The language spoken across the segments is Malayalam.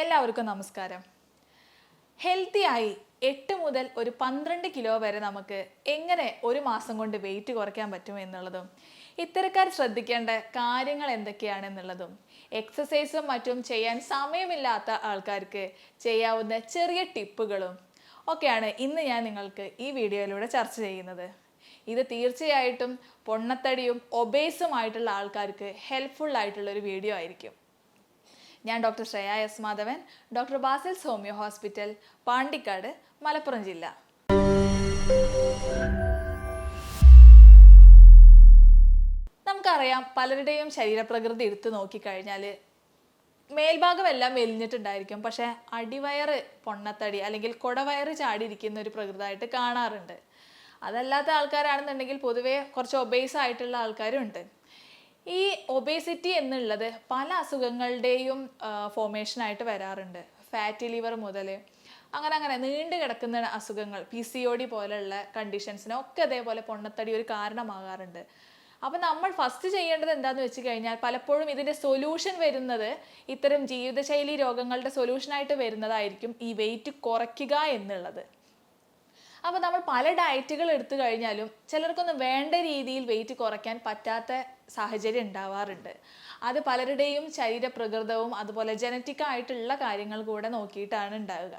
എല്ലാവർക്കും നമസ്കാരം. ഹെൽത്തി ആയി എട്ട് മുതൽ ഒരു പന്ത്രണ്ട് കിലോ വരെ നമുക്ക് എങ്ങനെ ഒരു മാസം കൊണ്ട് വെയിറ്റ് കുറയ്ക്കാൻ പറ്റും എന്നുള്ളതും ഇത്തരക്കാർ ശ്രദ്ധിക്കേണ്ട കാര്യങ്ങൾ എന്തൊക്കെയാണെന്നുള്ളതും എക്സസൈസും മറ്റും ചെയ്യാൻ സമയമില്ലാത്ത ആൾക്കാർക്ക് ചെയ്യാവുന്ന ചെറിയ ടിപ്പുകളും ഒക്കെയാണ് ഇന്ന് ഞാൻ നിങ്ങൾക്ക് ഈ വീഡിയോയിലൂടെ ചർച്ച ചെയ്യുന്നത്. ഇത് തീർച്ചയായിട്ടും പൊണ്ണത്തടിയും ഒബേസുമായിട്ടുള്ള ആൾക്കാർക്ക് ഹെൽപ്ഫുൾ ആയിട്ടുള്ള ഒരു വീഡിയോ ആയിരിക്കും. ഞാൻ doctor Shreya S Madhavan doctor Basil's homeo hospital Pandikkad Malappuram ജില്ല. നമുക്കറിയാം പലരുടെയും ശരീരപ്രകൃതി എടുത്തു നോക്കിക്കഴിഞ്ഞാൽ മേൽഭാഗമെല്ലാം മെലിഞ്ഞിട്ടുണ്ടായിരിക്കും പക്ഷെ അടിവയറ് പൊണ്ണത്തടി അല്ലെങ്കിൽ കൊടവയറ് ചാടിയിരിക്കുന്ന ഒരു പ്രകൃതമായിട്ട് കാണാറുണ്ട്. അതല്ലാത്ത ആൾക്കാരാണെന്നുണ്ടെങ്കിൽ പൊതുവേ കുറച്ച് ഒബേസ് ആയിട്ടുള്ള ആൾക്കാരും ഉണ്ട് ഈ ഒബേസിറ്റി എന്നുള്ളത് പല അസുഖങ്ങളുടെയും ഫോർമേഷൻ ആയിട്ട് വരാറുണ്ട്. ഫാറ്റി ലിവർ മുതൽ അങ്ങനെ അങ്ങനെ നീണ്ടു കിടക്കുന്ന അസുഖങ്ങൾ പി സി ഒ ഡി പോലെയുള്ള കണ്ടീഷൻസിനൊക്കെ അതേപോലെ പൊണ്ണത്തടി ഒരു കാരണമാകാറുണ്ട്. അപ്പം നമ്മൾ ഫസ്റ്റ് ചെയ്യേണ്ടത് എന്താണെന്ന് വെച്ച് കഴിഞ്ഞാൽ പലപ്പോഴും ഇതിന്റെ സൊല്യൂഷൻ വരുന്നത് ഇത്തരം ജീവിതശൈലി രോഗങ്ങളുടെ സൊല്യൂഷനായിട്ട് വരുന്നതായിരിക്കും ഈ വെയിറ്റ് കുറയ്ക്കുക എന്നുള്ളത്. അപ്പോൾ നമ്മൾ പല ഡയറ്റുകൾ എടുത്തു കഴിഞ്ഞാലും ചിലർക്കൊന്നും വേണ്ട രീതിയിൽ വെയിറ്റ് കുറയ്ക്കാൻ പറ്റാത്ത സാഹചര്യം ഉണ്ടാവാറുണ്ട്. അത് പലരുടെയും ശരീരപ്രകൃതവും അതുപോലെ ജനറ്റിക് ആയിട്ടുള്ള കാര്യങ്ങൾ കൂടെ നോക്കിയിട്ടാണ് ഉണ്ടാവുക.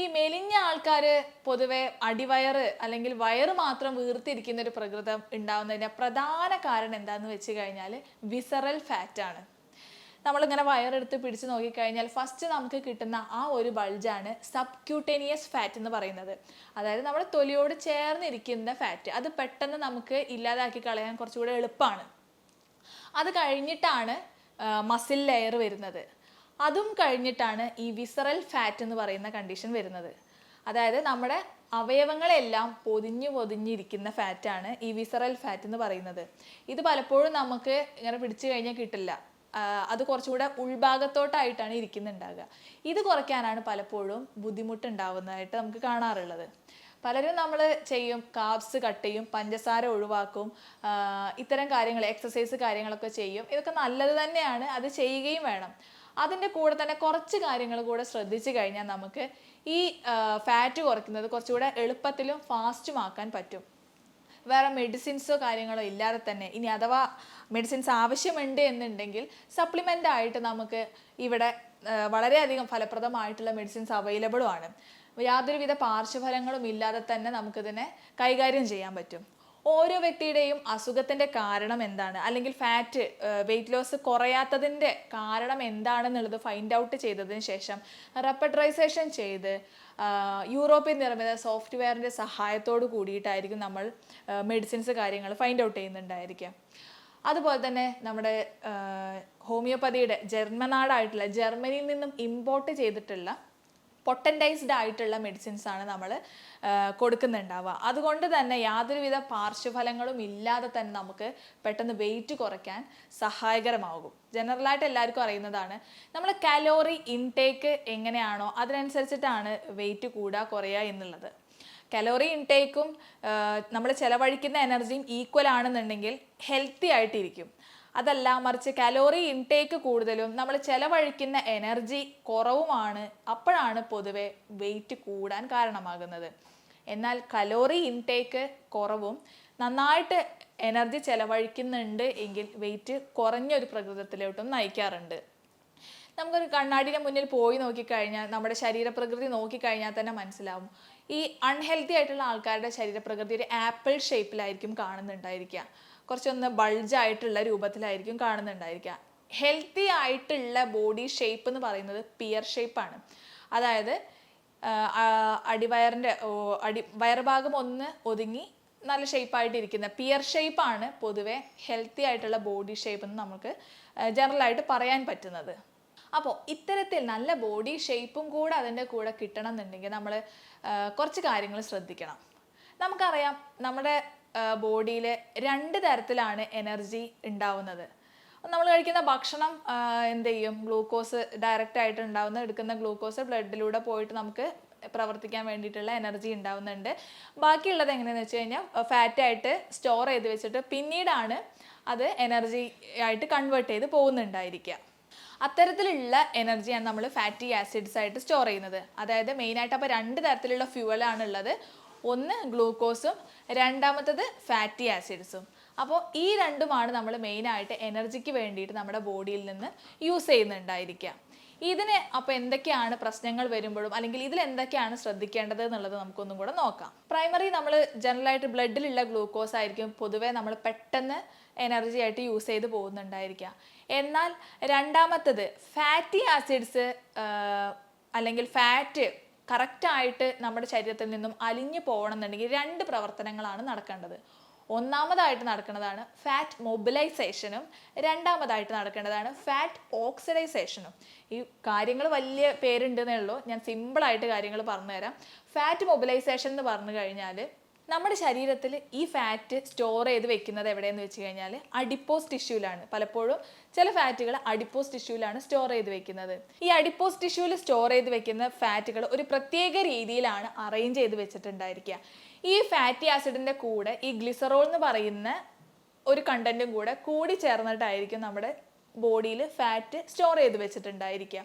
ഈ മെലിഞ്ഞ ആൾക്കാർ പൊതുവെ അടിവയറ് അല്ലെങ്കിൽ വയറ് മാത്രം വീർത്തിരിക്കുന്ന ഒരു പ്രകൃതം ഉണ്ടാവുന്നതിന്റെ പ്രധാന കാരണം എന്താണെന്ന് വെച്ച് കഴിഞ്ഞാൽ വിസറൽ ഫാറ്റാണ് നമ്മളിങ്ങനെ വയറെടുത്ത് പിടിച്ച് നോക്കിക്കഴിഞ്ഞാൽ ഫസ്റ്റ് നമുക്ക് കിട്ടുന്ന ആ ഒരു ബൾജാണ് സബ്ക്യൂട്ടേനിയസ് ഫാറ്റ് എന്ന് പറയുന്നത്. അതായത് നമ്മുടെ തൊലിയോട് ചേർന്നിരിക്കുന്ന ഫാറ്റ് അത് പെട്ടെന്ന് നമുക്ക് ഇല്ലാതാക്കി കളയാൻ കുറച്ചുകൂടെ എളുപ്പമാണ്. അത് കഴിഞ്ഞിട്ടാണ് മസിൽ ലെയർ വരുന്നത്. അതും കഴിഞ്ഞിട്ടാണ് ഈ വിസറൽ ഫാറ്റ് എന്ന് പറയുന്ന കണ്ടീഷൻ വരുന്നത്. അതായത് നമ്മുടെ അവയവങ്ങളെല്ലാം പൊതിഞ്ഞു പൊതിഞ്ഞിരിക്കുന്ന ഫാറ്റാണ് ഈ വിസറൽ ഫാറ്റ് എന്ന് പറയുന്നത്. ഇത് പലപ്പോഴും നമുക്ക് ഇങ്ങനെ പിടിച്ചു കഴിഞ്ഞാൽ കിട്ടില്ല. അത് കുറച്ചുകൂടെ ഉൾഭാഗത്തോട്ടായിട്ടാണ് ഇരിക്കുന്നുണ്ടാകുക ഇത് കുറയ്ക്കാനാണ് പലപ്പോഴും ബുദ്ധിമുട്ടുണ്ടാവുന്നതായിട്ട് നമുക്ക് കാണാറുള്ളത്. പലരും നമ്മൾ ചെയ്യും കാബ്സ് കട്ട് ചെയ്യും പഞ്ചസാര ഒഴിവാക്കും ഇത്തരം കാര്യങ്ങൾ എക്സസൈസ് കാര്യങ്ങളൊക്കെ ചെയ്യും. ഇതൊക്കെ നല്ലത് തന്നെയാണ് അത് ചെയ്യുകയും വേണം. അതിന്റെ കൂടെ തന്നെ കുറച്ച് കാര്യങ്ങൾ കൂടെ ശ്രദ്ധിച്ചു കഴിഞ്ഞാൽ നമുക്ക് ഈ ഫാറ്റ് കുറയ്ക്കുന്നത് കുറച്ചുകൂടെ എളുപ്പത്തിലും ഫാസ്റ്റും ആക്കാൻ പറ്റും. വേറെ മെഡിസിൻസോ കാര്യങ്ങളോ ഇല്ലാതെ തന്നെ ഇനി അഥവാ മെഡിസിൻസ് ആവശ്യമുണ്ട് എന്നുണ്ടെങ്കിൽ സപ്ലിമെന്റ് ആയിട്ട് നമുക്ക് ഇവിടെ വളരെയധികം ഫലപ്രദമായിട്ടുള്ള മെഡിസിൻസ് അവൈലബിളും ആണ്. യാതൊരുവിധ പാർശ്വഫലങ്ങളും ഇല്ലാതെ തന്നെ നമുക്കിതിനെ കൈകാര്യം ചെയ്യാൻ പറ്റും. ഓരോ വ്യക്തിയുടെയും അസുഖത്തിന്റെ കാരണം എന്താണ്? അല്ലെങ്കിൽ ഫാറ്റ് വെയിറ്റ് ലോസ് കുറയാത്തതിന്റെ കാരണം എന്താണെന്നുള്ളത് ഫൈൻഡ് ഔട്ട് ചെയ്തതിന് ശേഷം റെപ്പഡ്രൈസേഷൻ ചെയ്ത് യൂറോപ്യൻ നിർമ്മിത സോഫ്റ്റ്വെയറിന്റെ സഹായത്തോട് കൂടിയിട്ടായിരിക്കും നമ്മൾ മെഡിസിൻസ് കാര്യങ്ങൾ ഫൈൻഡ് ഔട്ട് ചെയ്യുന്നുണ്ടായിരിക്കുക. അതുപോലെ തന്നെ നമ്മുടെ ഹോമിയോപ്പതിയുടെ ജന്മനാടായിട്ടുള്ള ജർമ്മനിയിൽ നിന്നും ഇമ്പോർട്ട് ചെയ്തിട്ടുള്ള പൊട്ടന്റൈസ്ഡ് ആയിട്ടുള്ള മെഡിസിൻസ് ആണ് നമ്മൾ കൊടുക്കുന്നുണ്ടാവുക. അതുകൊണ്ട് തന്നെ യാതൊരുവിധ പാർശ്വഫലങ്ങളും ഇല്ലാതെ തന്നെ നമുക്ക് പെട്ടെന്ന് വെയിറ്റ് കുറയ്ക്കാൻ സഹായകരമാകും. ജനറലായിട്ട് എല്ലാവർക്കും അറിയുന്നതാണ് നമ്മൾ കലോറി ഇൻടേക്ക് എങ്ങനെയാണോ അതിനനുസരിച്ചിട്ടാണ് വെയിറ്റ് കൂടുക കുറയുക എന്നുള്ളത്. കലോറി ഇൻടേക്കും നമ്മൾ ചിലവഴിക്കുന്ന എനർജിയും ഈക്വൽ ആണെന്നുണ്ടെങ്കിൽ ഹെൽത്തി ആയിട്ടിരിക്കും. അതല്ല മറിച്ച് കലോറി ഇൻടേക്ക് കൂടുതലും നമ്മൾ ചെലവഴിക്കുന്ന എനർജി കുറവുമാണ്. അപ്പോഴാണ് പൊതുവെ വെയിറ്റ് കൂടാൻ കാരണമാകുന്നത്. എന്നാൽ കലോറി ഇൻടേക്ക് കുറവും നന്നായിട്ട് എനർജി ചെലവഴിക്കുന്നുണ്ട് എങ്കിൽ വെയിറ്റ് കുറഞ്ഞൊരു പ്രകൃതത്തിലോട്ടും നയിക്കാറുണ്ട്. നമുക്കൊരു കണ്ണാടിയുടെ മുന്നിൽ പോയി നോക്കിക്കഴിഞ്ഞാൽ നമ്മുടെ ശരീരപ്രകൃതി നോക്കിക്കഴിഞ്ഞാൽ തന്നെ മനസ്സിലാവും. ഈ അൺഹെൽത്തി ആയിട്ടുള്ള ആൾക്കാരുടെ ശരീരപ്രകൃതി ഒരു ആപ്പിൾ ഷേപ്പിലായിരിക്കും കാണുന്നുണ്ടായിരിക്കുക. കുറച്ചൊന്ന് ബൾജായിട്ടുള്ള രൂപത്തിലായിരിക്കും കാണുന്നുണ്ടായിരിക്കുക. ഹെൽത്തി ആയിട്ടുള്ള ബോഡി ഷേപ്പ് എന്ന് പറയുന്നത് പിയർ ഷേപ്പാണ് അതായത് അടിവയറിന്റെ അടി വയറുഭാഗം ഒന്ന് ഒതുങ്ങി നല്ല ഷേപ്പായിട്ടിരിക്കുന്ന പിയർ ഷേപ്പാണ് പൊതുവെ ഹെൽത്തി ആയിട്ടുള്ള ബോഡി ഷേപ്പ് എന്ന് നമുക്ക് ജനറലായിട്ട് പറയാൻ പറ്റുന്നത്. അപ്പോൾ ഇത്തരത്തിൽ നല്ല ബോഡി ഷേപ്പും കൂടെ അതിന്റെ കൂടെ കിട്ടണം എന്നുണ്ടെങ്കിൽ നമ്മൾ കുറച്ച് കാര്യങ്ങൾ ശ്രദ്ധിക്കണം. നമുക്കറിയാം നമ്മുടെ ബോഡിയിൽ രണ്ട് തരത്തിലാണ് എനർജി ഉണ്ടാവുന്നത്. നമ്മൾ കഴിക്കുന്ന ഭക്ഷണം എന്ത് ചെയ്യും? ഗ്ലൂക്കോസ് ഡയറക്റ്റ് ആയിട്ട് ഉണ്ടാവുന്ന എടുക്കുന്ന ഗ്ലൂക്കോസ് ബ്ലഡിലൂടെ പോയിട്ട് നമുക്ക് പ്രവർത്തിക്കാൻ വേണ്ടിയിട്ടുള്ള എനർജി ഉണ്ടാവുന്നുണ്ട്. ബാക്കിയുള്ളത് എങ്ങനെയാണെന്ന് വെച്ച് കഴിഞ്ഞാൽ ഫാറ്റായിട്ട് സ്റ്റോർ ചെയ്ത് വെച്ചിട്ട് പിന്നീടാണ് അത് എനർജി ആയിട്ട് കൺവേർട്ട് ചെയ്ത് പോകുന്നുണ്ടായിരിക്കുക. അത്തരത്തിലുള്ള എനർജിയാണ് നമ്മൾ ഫാറ്റി ആസിഡ്സ് ആയിട്ട് സ്റ്റോർ ചെയ്യുന്നത്. അതായത് മെയിനായിട്ട് അപ്പോൾ രണ്ട് തരത്തിലുള്ള ഫ്യൂവലാണ് ഉള്ളത് ഒന്ന് ഗ്ലൂക്കോസും രണ്ടാമത്തത് ഫാറ്റി ആസിഡ്സും അപ്പോൾ ഈ രണ്ടുമാണ് നമ്മൾ മെയിനായിട്ട് എനർജിക്ക് വേണ്ടിയിട്ട് നമ്മുടെ ബോഡിയിൽ നിന്ന് യൂസ് ചെയ്യുന്നുണ്ടായിരിക്കുക ഇതിന് അപ്പോൾ എന്തൊക്കെയാണ് പ്രശ്നങ്ങൾ വരുമ്പോഴും അല്ലെങ്കിൽ ഇതിൽ എന്തൊക്കെയാണ് ശ്രദ്ധിക്കേണ്ടത് എന്നുള്ളത് നമുക്കൊന്നും കൂടെ നോക്കാം. പ്രൈമറി നമ്മൾ ജനറലായിട്ട് ബ്ലഡിലുള്ള ഗ്ലൂക്കോസ് ആയിരിക്കും പൊതുവേ നമ്മൾ പെട്ടെന്ന് എനർജി ആയിട്ട് യൂസ് ചെയ്ത് പോകുന്നുണ്ടായിരിക്കുക എന്നാൽ രണ്ടാമത്തത് ഫാറ്റി ആസിഡ്സ് അല്ലെങ്കിൽ ഫാറ്റ് കറക്റ്റായിട്ട് നമ്മുടെ ശരീരത്തിൽ നിന്നും അലിഞ്ഞു പോകണമെന്നുണ്ടെങ്കിൽ രണ്ട് പ്രവർത്തനങ്ങളാണ് നടക്കേണ്ടത്. ഒന്നാമതായിട്ട് നടക്കുന്നതാണ് ഫാറ്റ് മൊബിലൈസേഷനും രണ്ടാമതായിട്ട് നടക്കേണ്ടതാണ് ഫാറ്റ് ഓക്സിഡൈസേഷനും ഈ കാര്യങ്ങൾ വലിയ പേരുണ്ടെന്നേ ഉള്ളൂ. ഞാൻ സിമ്പിളായിട്ട് കാര്യങ്ങൾ പറഞ്ഞുതരാം. ഫാറ്റ് മൊബിലൈസേഷൻ എന്ന് പറഞ്ഞു കഴിഞ്ഞാൽ നമ്മുടെ ശരീരത്തിൽ ഈ ഫാറ്റ് സ്റ്റോർ ചെയ്ത് വെക്കുന്നത് എവിടെയെന്ന് വെച്ച് കഴിഞ്ഞാൽ അഡിപ്പോസ് ടിഷ്യൂലാണ് പലപ്പോഴും ചില ഫാറ്റുകൾ അഡിപ്പോസ് ടിഷ്യൂലാണ് സ്റ്റോർ ചെയ്ത് വെക്കുന്നത്. ഈ അഡിപ്പോസ് ടിഷ്യൂവിൽ സ്റ്റോർ ചെയ്ത് വെക്കുന്ന ഫാറ്റുകൾ ഒരു പ്രത്യേക രീതിയിലാണ് അറേഞ്ച് ചെയ്ത് വെച്ചിട്ടുണ്ടായിരിക്കുക. ഈ ഫാറ്റി ആസിഡിന്റെ കൂടെ ഈ ഗ്ലിസറോൾ എന്ന് പറയുന്ന ഒരു കണ്ടന്റും കൂടെ കൂടി ചേർന്നിട്ടായിരിക്കും നമ്മുടെ ബോഡിയിൽ ഫാറ്റ് സ്റ്റോർ ചെയ്ത് വെച്ചിട്ടുണ്ടായിരിക്കുക.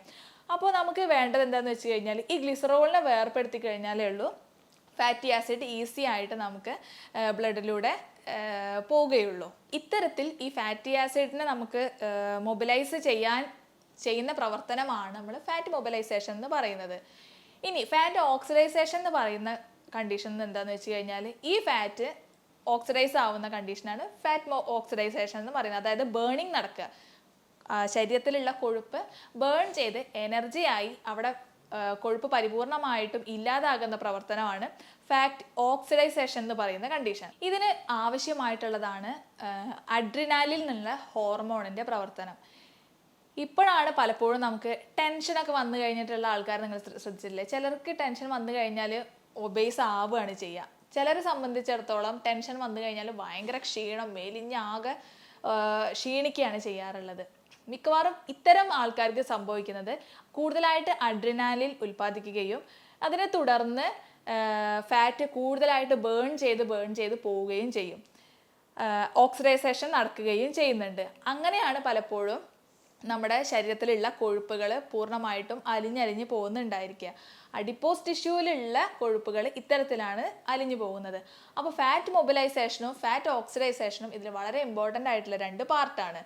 അപ്പോൾ നമുക്ക് വേണ്ടത് എന്താണെന്ന് വെച്ച് കഴിഞ്ഞാൽ ഈ ഗ്ലിസറോളിനെ വേർപ്പെടുത്തി കഴിഞ്ഞാലേ ഉള്ളൂ. ഫാറ്റി ആസിഡ് ഈസി ആയിട്ട് നമുക്ക് ബ്ലഡിലൂടെ പോവുകയുള്ളൂ. ഇത്തരത്തിൽ ഈ ഫാറ്റി ആസിഡിനെ നമുക്ക് മൊബിലൈസ് ചെയ്യാൻ ചെയ്യുന്ന പ്രവർത്തനമാണ് നമ്മൾ ഫാറ്റ് മൊബിലൈസേഷൻ എന്ന് പറയുന്നത്. ഇനി ഫാറ്റ് ഓക്സിഡൈസേഷൻ എന്ന് പറയുന്ന കണ്ടീഷൻ എന്താണെന്ന് വെച്ച് കഴിഞ്ഞാൽ ഈ ഫാറ്റ് ഓക്സിഡൈസ് ആവുന്ന കണ്ടീഷനാണ് ഫാറ്റ് ഓക്സിഡൈസേഷൻ എന്ന് പറയുന്നത്. അതായത് ബേണിംഗ് നടക്കുക. ശരീരത്തിലുള്ള കൊഴുപ്പ് ബേൺ ചെയ്ത് എനർജിയായി അവിടെ കൊഴുപ്പ് പരിപൂർണമായിട്ടും ഇല്ലാതാകുന്ന പ്രവർത്തനമാണ് ഫാറ്റ് ഓക്സിഡൈസേഷൻ എന്ന് പറയുന്ന കണ്ടീഷൻ. ഇതിന് ആവശ്യമായിട്ടുള്ളതാണ് അഡ്രിനാലിൽ നിന്നുള്ള ഹോർമോണിന്റെ പ്രവർത്തനം. ഇപ്പോഴാണ് പലപ്പോഴും നമുക്ക് ടെൻഷനൊക്കെ വന്നു കഴിഞ്ഞിട്ടുള്ള ആൾക്കാർ നിങ്ങൾ ശ്രദ്ധിച്ചിട്ടില്ലേ? ചിലർക്ക് ടെൻഷൻ വന്നു കഴിഞ്ഞാൽ ഒബേസ് ആവുകയാണ് ചെയ്യുക. ചിലരെ സംബന്ധിച്ചിടത്തോളം ടെൻഷൻ വന്നു കഴിഞ്ഞാൽ ഭയങ്കര ക്ഷീണം മേലിഞ്ഞാകെ ക്ഷീണിക്കുകയാണ് ചെയ്യാറുള്ളത്. മിക്കവാറും ഇത്തരം ആൾക്കാർക്ക് സംഭവിക്കുന്നത് കൂടുതലായിട്ട് അഡ്രിനാലിൽ ഉൽപ്പാദിക്കുകയും അതിനെ തുടർന്ന് ഫാറ്റ് കൂടുതലായിട്ട് ബേൺ ചെയ്ത് ബേൺ ചെയ്ത് പോവുകയും ചെയ്യും. ഓക്സിഡൈസേഷൻ നടക്കുകയും ചെയ്യുന്നുണ്ട്. അങ്ങനെയാണ് പലപ്പോഴും നമ്മുടെ ശരീരത്തിലുള്ള കൊഴുപ്പുകൾ പൂർണമായിട്ടും അലിഞ്ഞലിഞ്ഞ് പോകുന്നുണ്ടായിരിക്കുക. അഡിപ്പോസ് ടിഷ്യൂവിലുള്ള കൊഴുപ്പുകൾ ഇത്തരത്തിലാണ് അലിഞ്ഞു പോകുന്നത്. അപ്പോൾ ഫാറ്റ് മൊബിലൈസേഷനും ഫാറ്റ് ഓക്സിഡൈസേഷനും ഇതിൽ വളരെ ഇമ്പോർട്ടന്റ് ആയിട്ടുള്ള രണ്ട് പാർട്ടാണ്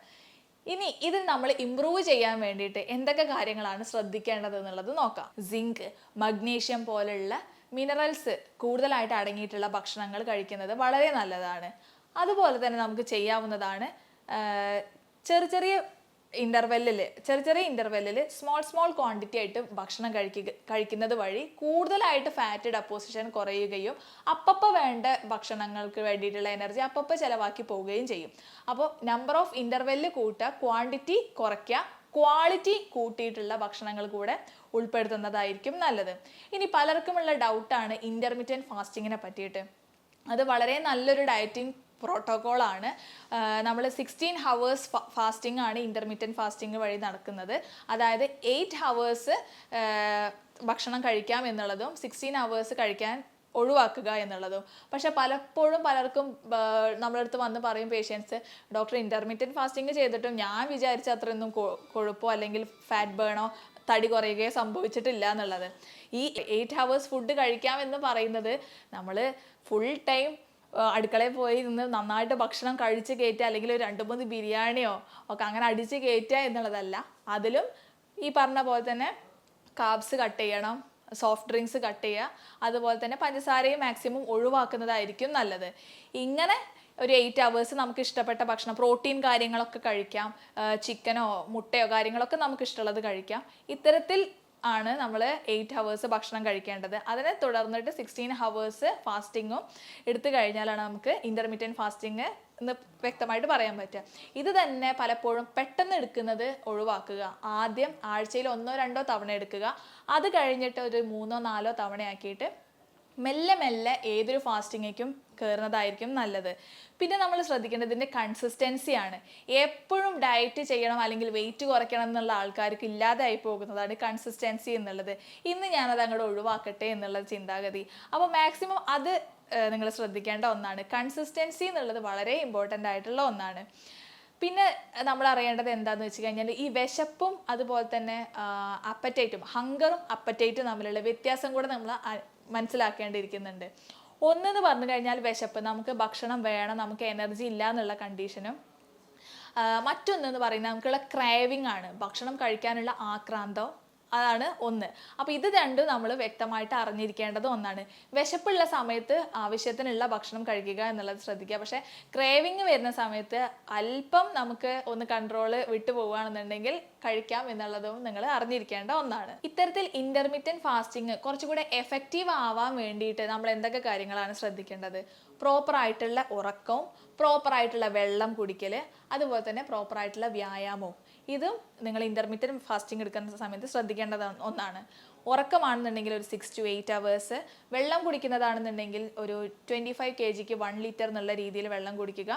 ഇനി ഇത് നമ്മൾ ഇമ്പ്രൂവ് ചെയ്യാൻ വേണ്ടിയിട്ട് എന്തൊക്കെ കാര്യങ്ങളാണ് ശ്രദ്ധിക്കേണ്ടത് എന്നുള്ളത് നോക്കാം. സിങ്ക് മഗ്നീഷ്യം പോലുള്ള മിനറൽസ് കൂടുതലായിട്ട് അടങ്ങിയിട്ടുള്ള ഭക്ഷണങ്ങൾ കഴിക്കുന്നത് വളരെ നല്ലതാണ്. അതുപോലെ തന്നെ നമുക്ക് ചെയ്യാവുന്നതാണ് ചെറു ചെറിയ ചെറിയ ഇന്റർവെല്ലിൽ ചെറിയ ചെറിയ ഇന്റർവെല്ലിൽ സ്മോൾ സ്മോൾ ക്വാണ്ടിറ്റി ആയിട്ട് ഭക്ഷണം കഴിക്കുക കഴിക്കുന്നത് വഴി കൂടുതലായിട്ട് ഫാറ്റ് ഡെപ്പോസിഷൻ കുറയുകയും അപ്പപ്പോൾ വേണ്ട ഭക്ഷണങ്ങൾക്ക് വേണ്ടിയിട്ടുള്ള എനർജി അപ്പപ്പോൾ ചിലവാക്കി പോവുകയും ചെയ്യും. അപ്പോൾ നമ്പർ ഓഫ് ഇന്റർവെല്ല് കൂട്ടുക ക്വാണ്ടിറ്റി കുറയ്ക്കുക ക്വാളിറ്റി കൂട്ടിയിട്ടുള്ള ഭക്ഷണങ്ങൾ കൂടെ ഉൾപ്പെടുത്തുന്നതായിരിക്കും നല്ലത്. ഇനി പലർക്കുമുള്ള ഡൗട്ടാണ് ഇന്റർമീഡിയറ്റ് ഫാസ്റ്റിങ്ങിനെ പറ്റിയിട്ട്. അത് വളരെ നല്ലൊരു ഡയറ്റിംഗ് പ്രോട്ടോകോളാണ്. നമ്മൾ സിക്സ്റ്റീൻ ഹവേഴ്സ് ഫാസ്റ്റിംഗ് ആണ് ഇന്റർമീഡിയറ്റ് ഫാസ്റ്റിംഗ് വഴി നടക്കുന്നത്. അതായത് എയ്റ്റ് ഹവേഴ്സ് ഭക്ഷണം കഴിക്കാം എന്നുള്ളതും സിക്സ്റ്റീൻ ഹവേഴ്സ് കഴിക്കാൻ ഒഴിവാക്കുക എന്നുള്ളതും. പക്ഷെ പലപ്പോഴും പലർക്കും നമ്മളടുത്ത് വന്ന് പറയും പേഷ്യൻസ് ഡോക്ടർ ഇന്റർമീഡിയറ്റ് ഫാസ്റ്റിംഗ് ചെയ്തിട്ടും ഞാൻ വിചാരിച്ച അത്രയൊന്നും കൊഴുപ്പോ അല്ലെങ്കിൽ ഫാറ്റ് ബേണോ തടി കുറയുകയോ സംഭവിച്ചിട്ടില്ല എന്നുള്ളത്. ഈ എയ്റ്റ് ഹവേഴ്സ് ഫുഡ് കഴിക്കാം എന്ന് പറയുന്നത് നമ്മൾ ഫുൾ ടൈം അടുക്കളയിൽ പോയി നിന്ന് നന്നായിട്ട് ഭക്ഷണം കഴിച്ച് കയറ്റുക അല്ലെങ്കിൽ ഒരു രണ്ട് മൂന്ന് ബിരിയാണിയോ ഒക്കെ അങ്ങനെ അടിച്ച് കയറ്റുക എന്നുള്ളതല്ല. അതിലും ഈ പറഞ്ഞ പോലെ തന്നെ കാബ്സ് കട്ട് ചെയ്യണം സോഫ്റ്റ് ഡ്രിങ്ക്സ് കട്ട് ചെയ്യുക അതുപോലെ തന്നെ പഞ്ചസാരയും മാക്സിമം ഒഴിവാക്കുന്നതായിരിക്കും നല്ലത്. ഇങ്ങനെ ഒരു എയ്റ്റ് അവേഴ്സ് നമുക്ക് ഇഷ്ടപ്പെട്ട ഭക്ഷണം പ്രോട്ടീൻ കാര്യങ്ങളൊക്കെ കഴിക്കാം ചിക്കനോ മുട്ടയോ കാര്യങ്ങളൊക്കെ നമുക്ക് ഇഷ്ടമുള്ളത് കഴിക്കാം. ഇത്തരത്തിൽ ആണ് നമ്മൾ എയ്റ്റ് ഹവേഴ്സ് ഭക്ഷണം കഴിക്കേണ്ടത്. അതിനെ തുടർന്നിട്ട് സിക്സ്റ്റീൻ ഹവേഴ്സ് ഫാസ്റ്റിങ്ങും എടുത്തു കഴിഞ്ഞാലാണ് നമുക്ക് ഇന്റർമീഡിയറ്റ് ഫാസ്റ്റിങ് എന്ന് വ്യക്തമായിട്ട് പറയാൻ പറ്റുക. ഇത് തന്നെ പലപ്പോഴും പെട്ടെന്ന് എടുക്കുന്നത് ഒഴിവാക്കുക. ആദ്യം ആഴ്ചയിൽ ഒന്നോ രണ്ടോ തവണ എടുക്കുക. അത് കഴിഞ്ഞിട്ട് ഒരു മൂന്നോ നാലോ തവണയാക്കിയിട്ട് മെല്ലെ മെല്ലെ ഏതൊരു ഫാസ്റ്റിങ്ങേക്കും കയറുന്നതായിരിക്കും നല്ലത്. പിന്നെ നമ്മൾ ശ്രദ്ധിക്കേണ്ടത് ഇതിന്റെ കൺസിസ്റ്റൻസിയാണ് എപ്പോഴും ഡയറ്റ് ചെയ്യണം അല്ലെങ്കിൽ വെയിറ്റ് കുറയ്ക്കണം എന്നുള്ള ആൾക്കാർക്ക് ഇല്ലാതായി പോകുന്നതാണ് കൺസിസ്റ്റൻസി എന്നുള്ളത്. ഇന്ന് ഞാനത് അങ്ങോട്ട് ഒഴിവാക്കട്ടെ എന്നുള്ള ചിന്താഗതി. അപ്പോൾ മാക്സിമം അത് നിങ്ങൾ ശ്രദ്ധിക്കേണ്ട ഒന്നാണ്. കൺസിസ്റ്റൻസി എന്നുള്ളത് വളരെ ഇമ്പോർട്ടന്റ് ആയിട്ടുള്ള ഒന്നാണ്. പിന്നെ നമ്മൾ അറിയേണ്ടത് എന്താണെന്ന് വെച്ച് കഴിഞ്ഞാൽ ഈ വിശപ്പും അതുപോലെ തന്നെ അപ്പറ്റൈറ്റും ഹങ്കറും അപ്പറ്റൈറ്റും തമ്മിലുള്ള വ്യത്യാസം കൂടെ നമ്മൾ മനസ്സിലാക്കേണ്ടിയിരിക്കുന്നുണ്ട്. ഒന്നെന്ന് പറഞ്ഞു കഴിഞ്ഞാൽ വിശപ്പ് നമുക്ക് ഭക്ഷണം വേണം നമുക്ക് എനർജി ഇല്ല എന്നുള്ള കണ്ടീഷനും മറ്റൊന്നെന്ന് പറയുന്നത് നമുക്കുള്ള ക്രേവിംഗ് ആണ്. ഭക്ഷണം കഴിക്കാനുള്ള ആക്രാന്തം. അതാണ് ഒന്ന്. അപ്പോൾ ഇത് രണ്ടും നമ്മൾ വ്യക്തമായിട്ട് അറിഞ്ഞിരിക്കേണ്ടത് ഒന്നാണ്. വിശപ്പുള്ള സമയത്ത് ആവശ്യത്തിനുള്ള ഭക്ഷണം കഴിക്കുക എന്നുള്ളത് ശ്രദ്ധിക്കുക. പക്ഷേ ക്രേവിങ് വരുന്ന സമയത്ത് അല്പം നമുക്ക് ഒന്ന് കൺട്രോൾ വിട്ടു പോവുകയാണെന്നുണ്ടെങ്കിൽ കഴിക്കാം എന്നുള്ളതും നിങ്ങൾ അറിഞ്ഞിരിക്കേണ്ട ഒന്നാണ്. ഇത്തരത്തിൽ ഇന്റർമീഡിയറ്റ് ഫാസ്റ്റിംഗ് കുറച്ചുകൂടെ എഫക്റ്റീവ് ആവാൻ വേണ്ടിയിട്ട് നമ്മൾ എന്തൊക്കെ കാര്യങ്ങളാണ് ശ്രദ്ധിക്കേണ്ടത്? പ്രോപ്പർ ആയിട്ടുള്ള ഉറക്കവും പ്രോപ്പർ ആയിട്ടുള്ള വെള്ളം കുടിക്കൽ അതുപോലെ തന്നെ പ്രോപ്പർ ആയിട്ടുള്ള വ്യായാമവും. ഇതും നിങ്ങൾ ഇന്റർമീഡിയറ്റ് ഫാസ്റ്റിംഗ് എടുക്കുന്ന സമയത്ത് ശ്രദ്ധിക്കേണ്ടത് ഒന്നാണ്. ഉറക്കമാണെന്നുണ്ടെങ്കിൽ ഒരു സിക്സ് ടു എയ്റ്റ് അവേഴ്സ് വെള്ളം കുടിക്കുന്നതാണെന്നുണ്ടെങ്കിൽ ഒരു ട്വന്റി ഫൈവ് കെ ജിക്ക് വൺ ലിറ്റർ എന്നുള്ള രീതിയിൽ വെള്ളം കുടിക്കുക.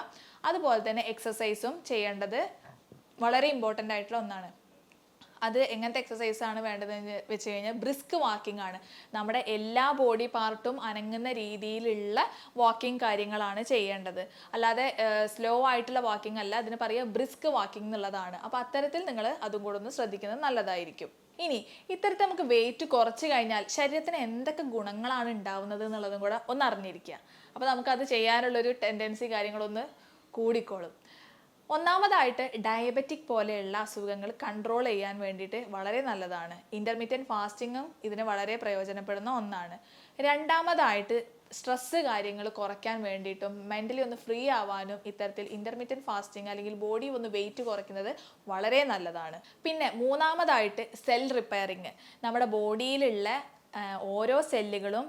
അതുപോലെ തന്നെ എക്സസൈസും ചെയ്യേണ്ടത് വളരെ ഇമ്പോർട്ടന്റ് ആയിട്ടുള്ള ഒന്നാണ്. അത് എങ്ങനത്തെ എക്സസൈസ് ആണ് വേണ്ടതെന്ന് വെച്ച് കഴിഞ്ഞാൽ ബ്രിസ്ക് വാക്കിംഗ് ആണ്. നമ്മുടെ എല്ലാ ബോഡി പാർട്ടും അനങ്ങുന്ന രീതിയിലുള്ള വാക്കിംഗ് കാര്യങ്ങളാണ് ചെയ്യേണ്ടത്. അല്ലാതെ സ്ലോ ആയിട്ടുള്ള വാക്കിംഗ് അല്ല അതിന് പറയുക ബ്രിസ്ക് വാക്കിംഗ് എന്നുള്ളതാണ്. അപ്പോൾ അത്തരത്തിൽ നിങ്ങൾ അതും കൂടെ ഒന്ന് ശ്രദ്ധിക്കുന്നത് നല്ലതായിരിക്കും. ഇനി ഇത്തരത്തിൽ നമുക്ക് വെയിറ്റ് കുറച്ച് കഴിഞ്ഞാൽ ശരീരത്തിന് എന്തൊക്കെ ഗുണങ്ങളാണ് ഉണ്ടാവുന്നത് എന്നുള്ളതും കൂടെ ഒന്ന് അറിഞ്ഞിരിക്കുക. അപ്പോൾ നമുക്കത് ചെയ്യാനുള്ളൊരു ടെൻഡൻസി കാര്യങ്ങളൊന്ന് കൂടിക്കോളും. ഒന്നാമതായിട്ട് ഡയബറ്റിക് പോലെയുള്ള അസുഖങ്ങൾ കൺട്രോൾ ചെയ്യാൻ വേണ്ടിയിട്ട് വളരെ നല്ലതാണ്. ഇന്റർമീഡിയറ്റ് ഫാസ്റ്റിങ്ങും ഇതിന് വളരെ പ്രയോജനപ്പെടുന്ന ഒന്നാണ്. രണ്ടാമതായിട്ട് സ്ട്രെസ്സ് കാര്യങ്ങൾ കുറയ്ക്കാൻ വേണ്ടിയിട്ടും മെന്റലി ഒന്ന് ഫ്രീ ആവാനും ഇത്തരത്തിൽ ഇന്റർമീഡിയറ്റ് ഫാസ്റ്റിംഗ് അല്ലെങ്കിൽ ബോഡി ഒന്ന് വെയിറ്റ് കുറയ്ക്കുന്നത് വളരെ നല്ലതാണ്. പിന്നെ മൂന്നാമതായിട്ട് സെൽ റിപ്പയറിങ് നമ്മുടെ ബോഡിയിലുള്ള ഓരോ സെല്ലുകളും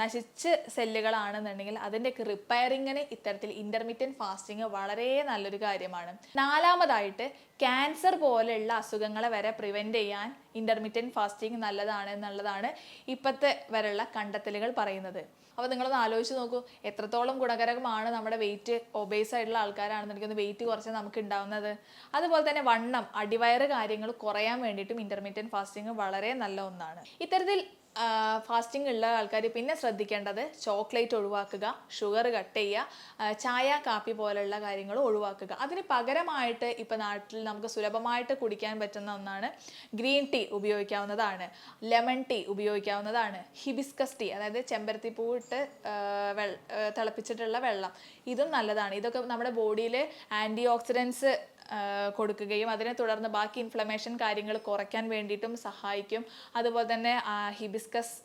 നശിച്ച് സെല്ലുകളാണെന്നുണ്ടെങ്കിൽ അതിന്റെയൊക്കെ റിപ്പയറിങ്ങിന് ഇത്തരത്തിൽ ഇന്റർമീഡിയറ്റ് ഫാസ്റ്റിംഗ് വളരെ നല്ലൊരു കാര്യമാണ്. നാലാമതായിട്ട് ക്യാൻസർ പോലെയുള്ള അസുഖങ്ങളെ വരെ പ്രിവെന്റ് ചെയ്യാൻ ഇന്റർമീഡിയറ്റ് ഫാസ്റ്റിംഗ് നല്ലതാണ് എന്നുള്ളതാണ് ഇപ്പോഴത്തെ വരെയുള്ള കണ്ടെത്തലുകൾ പറയുന്നത്. അപ്പോൾ നിങ്ങളൊന്ന് ആലോചിച്ച് നോക്കൂ എത്രത്തോളം ഗുണകരമാണ് നമ്മുടെ വെയിറ്റ് ഒബേസ് ആയിട്ടുള്ള ആൾക്കാരാണെന്നുണ്ടെങ്കിൽ ഒന്ന് വെയിറ്റ് കുറച്ച് നമുക്ക് ഉണ്ടാവുന്നത്. അതുപോലെ തന്നെ വണ്ണം അടിവയറ് കാര്യങ്ങൾ കുറയാൻ വേണ്ടിയിട്ടും ഇന്റർമീഡിയറ്റ് ഫാസ്റ്റിംഗ് വളരെ നല്ല ഒന്നാണ്. ഇത്തരത്തിൽ ഫാസ്റ്റിംഗ് ഉള്ള ആൾക്കാർ പിന്നെ ശ്രദ്ധിക്കേണ്ടത് ചോക്ലേറ്റ് ഒഴിവാക്കുക ഷുഗർ കട്ട് ചെയ്യുക ചായ കാപ്പി പോലുള്ള കാര്യങ്ങൾ ഒഴിവാക്കുക. അതിന് പകരമായിട്ട് ഇപ്പോൾ നാട്ടിൽ നമുക്ക് സുലഭമായിട്ട് കുടിക്കാൻ പറ്റുന്ന ഒന്നാണ് ഗ്രീൻ ടീ ഉപയോഗിക്കാവുന്നതാണ് ലെമൺ ടീ ഉപയോഗിക്കാവുന്നതാണ് ഹിബിസ്കസ് ടീ അതായത് ചെമ്പരത്തി പൂവിട്ട് തിളപ്പിച്ചിട്ടുള്ള വെള്ളം. ഇതും നല്ലതാണ്. ഇതൊക്കെ നമ്മുടെ ബോഡിയിൽ ആന്റി ഓക്സിഡൻസ് കൊടുക്കുകയും അതിനെ തുടർന്ന് ബാക്കി ഇൻഫ്ലമേഷൻ കാര്യങ്ങൾ കുറയ്ക്കാൻ വേണ്ടിയിട്ടും സഹായിക്കും. അതുപോലെ തന്നെ ഹിബിസ്കസ്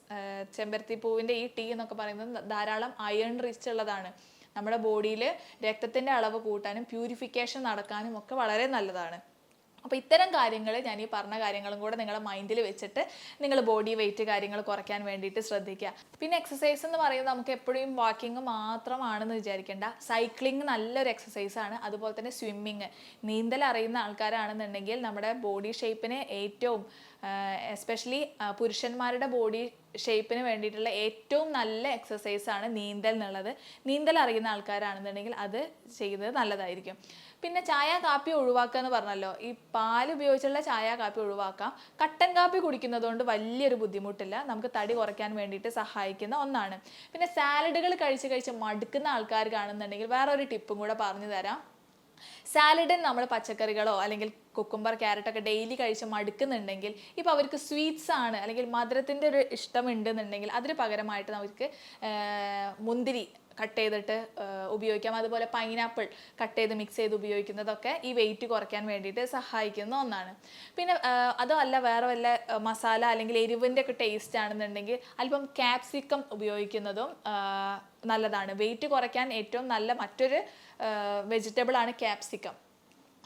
ചെമ്പരത്തി പൂവിന്റെ ഈ ടീ എന്നൊക്കെ പറയുന്നത് ധാരാളം അയൺ റിച്ച് ഉള്ളതാണ്. നമ്മുടെ ബോഡിയിൽ രക്തത്തിന്റെ അളവ് കൂട്ടാനും പ്യൂരിഫിക്കേഷൻ നടക്കാനും ഒക്കെ വളരെ നല്ലതാണ്. അപ്പോൾ ഇത്തരം കാര്യങ്ങൾ ഞാൻ ഈ പറഞ്ഞ കാര്യങ്ങളും കൂടെ നിങ്ങളുടെ മൈൻഡിൽ വെച്ചിട്ട് നിങ്ങൾ ബോഡി വെയിറ്റ് കാര്യങ്ങൾ കുറയ്ക്കാൻ വേണ്ടിയിട്ട് ശ്രദ്ധിക്കുക. പിന്നെ എക്സസൈസ് എന്ന് പറയുന്നത് നമുക്ക് എപ്പോഴും വാക്കിംഗ് മാത്രമാണെന്ന് വിചാരിക്കേണ്ട. സൈക്ലിംഗ് നല്ലൊരു എക്സസൈസ് ആണ്. അതുപോലെ തന്നെ സ്വിമ്മിങ് നീന്തൽ അറിയുന്ന ആൾക്കാരാണെന്നുണ്ടെങ്കിൽ നമ്മുടെ ബോഡി ഷേപ്പിനെ ഏറ്റവും എസ്പെഷ്യലി പുരുഷന്മാരുടെ ബോഡി ഷേപ്പിന് വേണ്ടിയിട്ടുള്ള ഏറ്റവും നല്ല എക്സസൈസ് ആണ് നീന്തൽ എന്നുള്ളത്. നീന്തൽ അറിയുന്ന ആൾക്കാരാണെന്നുണ്ടെങ്കിൽ അത് ചെയ്യുന്നത് നല്ലതായിരിക്കും. പിന്നെ ചായ കാപ്പി ഒഴിവാക്കുക എന്ന് പറഞ്ഞല്ലോ. ഈ പാൽ ഉപയോഗിച്ചുള്ള ചായ കാപ്പി ഒഴിവാക്കാം. കട്ടൻ കാപ്പി കുടിക്കുന്നത് കൊണ്ട് വലിയൊരു ബുദ്ധിമുട്ടില്ല. നമുക്ക് തടി കുറയ്ക്കാൻ വേണ്ടിയിട്ട് സഹായിക്കുന്ന ഒന്നാണ്. പിന്നെ സാലഡുകൾ കഴിച്ച് കഴിച്ച് മടുക്കുന്ന ആൾക്കാർ കാണുന്നുണ്ടെങ്കിൽ വേറെ ഒരു ടിപ്പും കൂടെ പറഞ്ഞു തരാം. സാലഡിന് നമ്മൾ പച്ചക്കറികളോ അല്ലെങ്കിൽ കുക്കുംബർ ക്യാരറ്റൊക്കെ ഡെയിലി കഴിച്ച് മടുക്കുന്നുണ്ടെങ്കിൽ ഇപ്പോൾ അവർക്ക് സ്വീറ്റ്സ് ആണ് അല്ലെങ്കിൽ മധുരത്തിന്റെ ഒരു ഇഷ്ടമുണ്ടെന്നുണ്ടെങ്കിൽ അതിന് പകരമായിട്ട് നമുക്ക് മുന്തിരി കട്ട് ചെയ്തിട്ട് ഉപയോഗിക്കാം. അതുപോലെ പൈനാപ്പിൾ കട്ട് ചെയ്ത് മിക്സ് ചെയ്ത് ഉപയോഗിക്കുന്നതൊക്കെ ഈ വെയിറ്റ് കുറയ്ക്കാൻ വേണ്ടിയിട്ട് സഹായിക്കുന്ന ഒന്നാണ്. പിന്നെ അതല്ല വേറെ വല്ല മസാല അല്ലെങ്കിൽ എരിവിന്റെ ഒക്കെ ടേസ്റ്റ് ആണെന്നുണ്ടെങ്കിൽ അല്പം ക്യാപ്സിക്കം ഉപയോഗിക്കുന്നതും നല്ലതാണ്. വെയിറ്റ് കുറയ്ക്കാൻ ഏറ്റവും നല്ല മറ്റൊരു വെജിറ്റബിൾ ആണ് ക്യാപ്സിക്കം.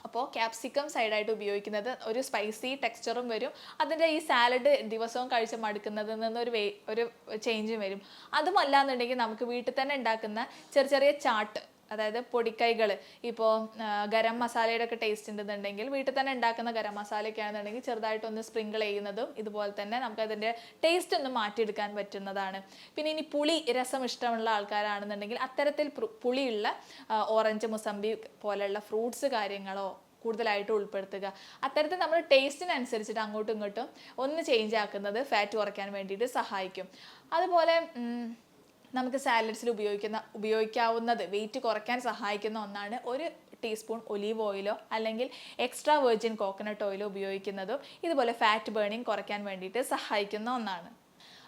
അപ്പോൾ ക്യാപ്സിക്കം സൈഡായിട്ട് ഉപയോഗിക്കുന്നത് ഒരു സ്പൈസി ടെക്സ്ചറും വരും. അതിന്റെ ഈ സാലഡ് ദിവസവും കഴിച്ച് മടുക്കുന്നതിൽ നിന്നൊരു വേ ഒരു ചേഞ്ചും വരും. അതുമല്ല എന്നുണ്ടെങ്കിൽ നമുക്ക് വീട്ടിൽ തന്നെ ഉണ്ടാക്കുന്ന ചെറിയ ചെറിയ ചാട്ട് അതായത് പൊടിക്കൈകൾ ഇപ്പോൾ ഗരം മസാലയുടെ ഒക്കെ ടേസ്റ്റ് ഉണ്ടെന്നുണ്ടെങ്കിൽ വീട്ടിൽ തന്നെ ഉണ്ടാക്കുന്ന ഗരം മസാലയൊക്കെ ആണെന്നുണ്ടെങ്കിൽ ചെറുതായിട്ടൊന്ന് സ്പ്രിങ്കിൾ ചെയ്യുന്നതും ഇതുപോലെ തന്നെ നമുക്ക് അതിന്റെ ടേസ്റ്റ് ഒന്ന് മാറ്റിയെടുക്കാൻ പറ്റുന്നതാണ്. പിന്നെ ഇനി പുളി രസം ഇഷ്ടമുള്ള ആൾക്കാരാണെന്നുണ്ടെങ്കിൽ അത്തരത്തിൽ പുളിയുള്ള ഓറഞ്ച് മുസമ്പി പോലെയുള്ള ഫ്രൂട്ട്സ് കാര്യങ്ങളോ കൂടുതലായിട്ട് ഉൾപ്പെടുത്തുക. അത്തരത്തിൽ നമ്മൾ ടേസ്റ്റിനനുസരിച്ചിട്ട് അങ്ങോട്ടും ഇങ്ങോട്ടും ഒന്ന് ചേഞ്ച് ആക്കുന്നത് ഫാറ്റ് കുറയ്ക്കാൻ വേണ്ടിയിട്ട് സഹായിക്കും. അതുപോലെ നമുക്ക് സാലഡ്സിൽ ഉപയോഗിക്കുന്ന ഉപയോഗിക്കാവുന്നത് വെയിറ്റ് കുറയ്ക്കാൻ സഹായിക്കുന്ന ഒന്നാണ് ഒരു ടീസ്പൂൺ ഒലീവ് ഓയിലോ അല്ലെങ്കിൽ എക്സ്ട്രാ വെർജിൻ കോക്കനട്ട് ഓയിലോ ഉപയോഗിക്കുന്നതും. ഇതുപോലെ ഫാറ്റ് ബേണിംഗ് കുറയ്ക്കാൻ വേണ്ടിയിട്ട് സഹായിക്കുന്ന ഒന്നാണ്.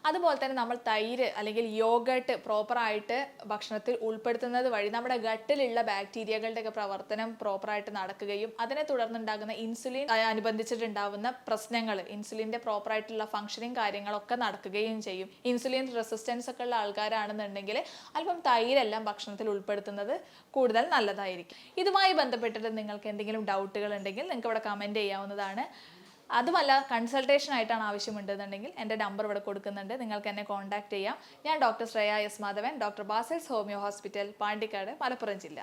അതുപോലെ തന്നെ നമ്മൾ തൈര് അല്ലെങ്കിൽ യോഗട്ട് പ്രോപ്പറായിട്ട് ഭക്ഷണത്തിൽ ഉൾപ്പെടുത്തുന്നത് വഴി നമ്മുടെ ഗട്ടിലുള്ള ബാക്ടീരിയകളുടെ ഒക്കെ പ്രവർത്തനം പ്രോപ്പറായിട്ട് നടക്കുകയും അതിനെ തുടർന്നുണ്ടാകുന്ന ഇൻസുലിൻ അനുബന്ധിച്ചിട്ടുണ്ടാകുന്ന പ്രശ്നങ്ങൾ ഇൻസുലിന്റെ പ്രോപ്പറായിട്ടുള്ള ഫംഗ്ഷനിങ് കാര്യങ്ങളൊക്കെ നടക്കുകയും ചെയ്യും. ഇൻസുലിൻ റെസിസ്റ്റൻസ് ഒക്കെ ഉള്ള ആൾക്കാരാണെന്നുണ്ടെങ്കിൽ അല്പം തൈരെല്ലാം ഭക്ഷണത്തിൽ ഉൾപ്പെടുത്തുന്നത് കൂടുതൽ നല്ലതായിരിക്കും. ഇതുമായി ബന്ധപ്പെട്ടിട്ട് നിങ്ങൾക്ക് എന്തെങ്കിലും ഡൗട്ടുകൾ ഉണ്ടെങ്കിൽ നിങ്ങൾക്ക് ഇവിടെ കമന്റ് ചെയ്യാവുന്നതാണ്. അതുമല്ല കൺസൾട്ടേഷൻ ആയിട്ടാണ് ആവശ്യമുണ്ടെന്നുണ്ടെങ്കിൽ എന്റെ നമ്പർ ഇവിടെ കൊടുക്കുന്നുണ്ട്. നിങ്ങൾക്ക് എന്നെ കോൺടാക്ട് ചെയ്യാം. ഞാൻ doctor Shreya S Madhavan doctor Basil's homeo hospital Pandikkad Malappuram ജില്ല.